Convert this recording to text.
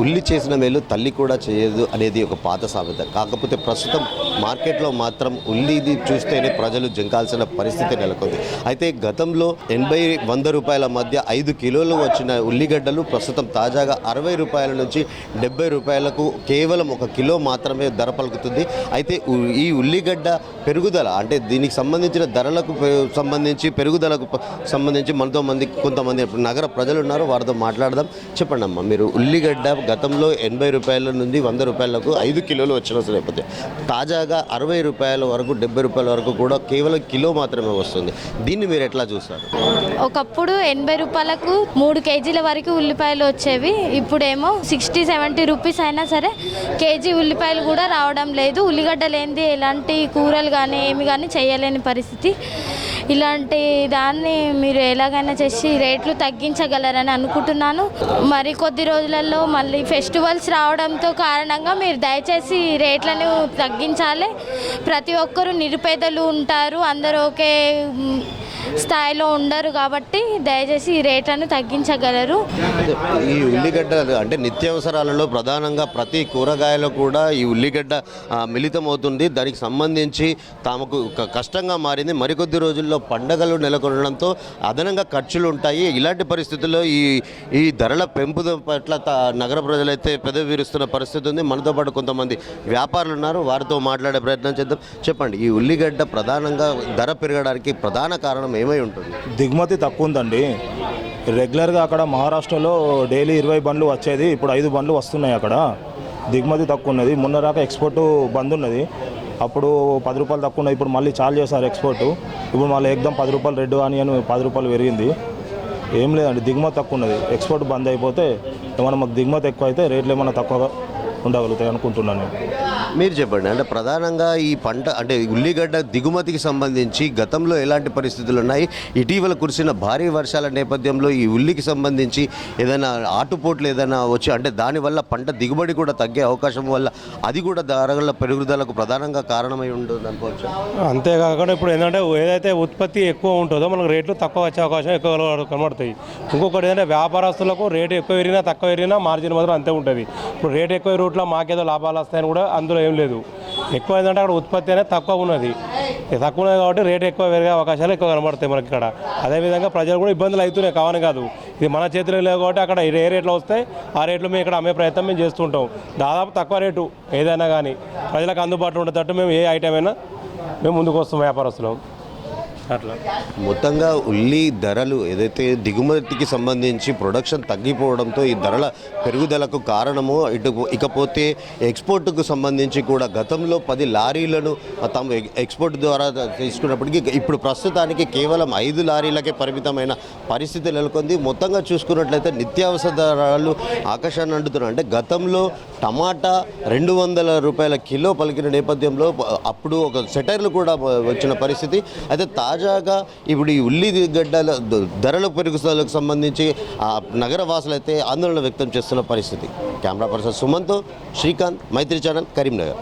ఉల్లి చేసిన మేలు తల్లి కూడా చేయదు అనేది ఒక పాత సామెత. కాకపోతే ప్రస్తుతం మార్కెట్లో మాత్రం ఉల్లిది చూస్తేనే ప్రజలు జంకాల్సిన పరిస్థితి నెలకొంది. అయితే గతంలో ఎనభై వంద రూపాయల మధ్య ఐదు కిలోలు వచ్చిన ఉల్లిగడ్డలు ప్రస్తుతం తాజాగా అరవై రూపాయల నుంచి డెబ్బై రూపాయలకు కేవలం ఒక కిలో మాత్రమే ధర పలుకుతుంది. అయితే ఈ ఉల్లిగడ్డ పెరుగుదల అంటే దీనికి సంబంధించిన ధరలకు సంబంధించి పెరుగుదలకు సంబంధించి మనతో మంది కొంతమంది ఇప్పుడు నగర ప్రజలు ఉన్నారు వారితో మాట్లాడదాం. చెప్పండి అమ్మా మీరు ఉల్లిగడ్డ గతంలో ఎనభై రూపాయల నుండి వంద రూపాయలకు ఐదు కిలోలు వచ్చిన లేకపోతే తాజాగా అరవై రూపాయల వరకు డెబ్బై రూపాయల వరకు కూడా కేవలం కిలో మాత్రమే వస్తుంది. దీన్ని మీరు ఎట్లా చూస్తారు? ఒకప్పుడు ఎనభై రూపాయలకు మూడు కేజీల వరకు ఉల్లిపాయలు వచ్చేవి. ఇప్పుడేమో సిక్స్టీ సెవెంటీ రూపీస్ అయినా సరే కేజీ ఉల్లిపాయలు కూడా రావడం లేదు. ఉల్లిగడ్డ లేనిది ఎలాంటి కూరలు కానీ ఏమి కానీ చేయలేని పరిస్థితి. ఇలాంటి దాన్ని మీరు ఎలాగైనా చేసి రేట్లు తగ్గించగలరని అనుకుంటున్నాను. మరి కొద్ది రోజులలో మళ్ళీ ఫెస్టివల్స్ రావడంతో కారణంగా మీరు దయచేసి రేట్లను తగ్గించాలి. ప్రతి ఒక్కరూ నిరుపేదలు ఉంటారు. అందరూ ఒకే స్థాయిలో ఉండరు కాబట్టి దయచేసి ఈ రేట్లను తగ్గించగలరు. ఈ ఉల్లిగడ్డ అంటే నిత్యావసరాలలో ప్రధానంగా ప్రతి కూరగాయలో కూడా ఈ ఉల్లిగడ్డ మిళితమవుతుంది. మిళితం అవుతుంది దానికి సంబంధించి తమకు క- కష్టంగా మారింది. మరికొద్ది రోజుల్లో పండగలు నెలకొనడంతో అదనంగా ఖర్చులు ఉంటాయి. ఇలాంటి పరిస్థితుల్లో ఈ ఈ ధరల పెంపు పట్ల త- నగర ప్రజలైతే పెదవి విరుస్తున్న పరిస్థితి ఉంది. మనతో పాటు కొంతమంది వ్యాపారులు ఉన్నారు. వారితో మాట్లాడే ప్రయత్నం చేద్దాం. చెప్పండి ఈ ఉల్లిగడ్డ ప్రధానంగా ధర పెరగడానికి ప్రధాన కారణం ఏమై ఉంటుంది? దిగుమతి తక్కువ ఉందండి రెగ్యులర్గా అక్కడ మహారాష్ట్రలో డైలీ ఇరవై బండ్లు వచ్చేది ఇప్పుడు ఐదు బండ్లు వస్తున్నాయి అక్కడ. దిగుమతి తక్కువ ఉన్నది మొన్న రాక ఎక్స్పోర్ట్ బంద్ ఉన్నది. అప్పుడు పది రూపాయలు తక్కువ ఉన్నది ఇప్పుడు మళ్ళీ చాలు చేశారు ఎక్స్పోర్ట్. ఇప్పుడు మళ్ళీ ఎగ్దం పది రూపాయలు రెడ్ ఆనియన్ పది రూపాయలు పెరిగింది. ఏం లేదండి దిగుమతి తక్కువ ఉన్నది ఎక్స్పోర్ట్ బంద్ అయిపోతే ఏమైనా మాకు దిగుమతి ఎక్కువ అయితే రేట్లు ఏమైనా తక్కువగా ఉండగలుగుతాయి అనుకుంటున్నాను నేను. మీరు చెప్పండి. అంటే ప్రధానంగా ఈ పంట అంటే ఉల్లిగడ్డ దిగుమతికి సంబంధించి గతంలో ఎలాంటి పరిస్థితులు ఉన్నాయి? ఇటీవల కురిసిన భారీ వర్షాల నేపథ్యంలో ఈ ఉల్లికి సంబంధించి ఏదైనా ఆటుపోట్లు ఏదైనా వచ్చి అంటే దానివల్ల పంట దిగుబడి కూడా తగ్గే అవకాశం వల్ల అది కూడా ధరల పెరుగుదలకు ప్రధానంగా కారణమై ఉంటుంది అనుకోవచ్చు. అంతేకాకుండా ఇప్పుడు ఏంటంటే ఏదైతే ఉత్పత్తి ఎక్కువ ఉంటుందో మనకు రేట్లు తక్కువ వచ్చే అవకాశం ఎక్కువ కనబడతాయి. ఇంకొకటి ఏంటంటే వ్యాపారస్తులకు రేటు ఎక్కువ పెరిగినా తక్కువ పెరిగినా మార్జిన్ మాత్రం అంతే ఉంటుంది. ఇప్పుడు రేటు ఎక్కువ రూట్లో మాకేదో లాభాలు వస్తాయని కూడా అందులో ఏం లేదు. ఎక్కువ ఏంటంటే అక్కడ ఉత్పత్తి అనేది తక్కువ ఉన్నది. తక్కువ ఉన్నది కాబట్టి రేటు ఎక్కువ పెరిగే అవకాశాలు ఎక్కువ కనబడతాయి మనకి ఇక్కడ. అదేవిధంగా ప్రజలు కూడా ఇబ్బందులు అవుతున్నాయి కావని కాదు. ఇది మన చేతిలో లేవు కాబట్టి అక్కడ ఏ రేట్లు వస్తాయి ఆ రేట్లు మేము ఇక్కడ అమ్మే ప్రయత్నం మేము చేస్తుంటాం. దాదాపు తక్కువ రేటు ఏదైనా కానీ ప్రజలకు అందుబాటులో ఉండేటట్టు మేము ఏ ఐటమ్ అయినా మేము ముందుకు వస్తాం వ్యాపారస్తులం. అట్లా మొత్తంగా ఉల్లి ధరలు ఏదైతే దిగుమతికి సంబంధించి ప్రొడక్షన్ తగ్గిపోవడంతో ఈ ధరల పెరుగుదలకు కారణము ఇటు ఇకపోతే ఎక్స్పోర్ట్కు సంబంధించి కూడా గతంలో పది లారీలను తాము ఎక్- ఎక్స్పోర్ట్ ద్వారా తీసుకున్నప్పటికీ ఇప్పుడు ప్రస్తుతానికి కేవలం ఐదు లారీలకే పరిమితమైన పరిస్థితి నెలకొంది. మొత్తంగా చూసుకున్నట్లయితే నిత్యావసర ధరలు ఆకాశాన్ని అంటుతున్నాయి. అంటే గతంలో టమాటా రెండు వందల రూపాయల కిలో పలికిన నేపథ్యంలో అప్పుడు ఒక సెటైర్లు కూడా వచ్చిన పరిస్థితి. అయితే తాజాగా ఇప్పుడు ఈ ఉల్లి గడ్డల ధరల పెరుగుదలకు సంబంధించి ఆ నగర వాసులు అయితే ఆందోళన వ్యక్తం చేస్తున్న పరిస్థితి. Camera person Sumanth Srikanth Maitri channel Karimnagar.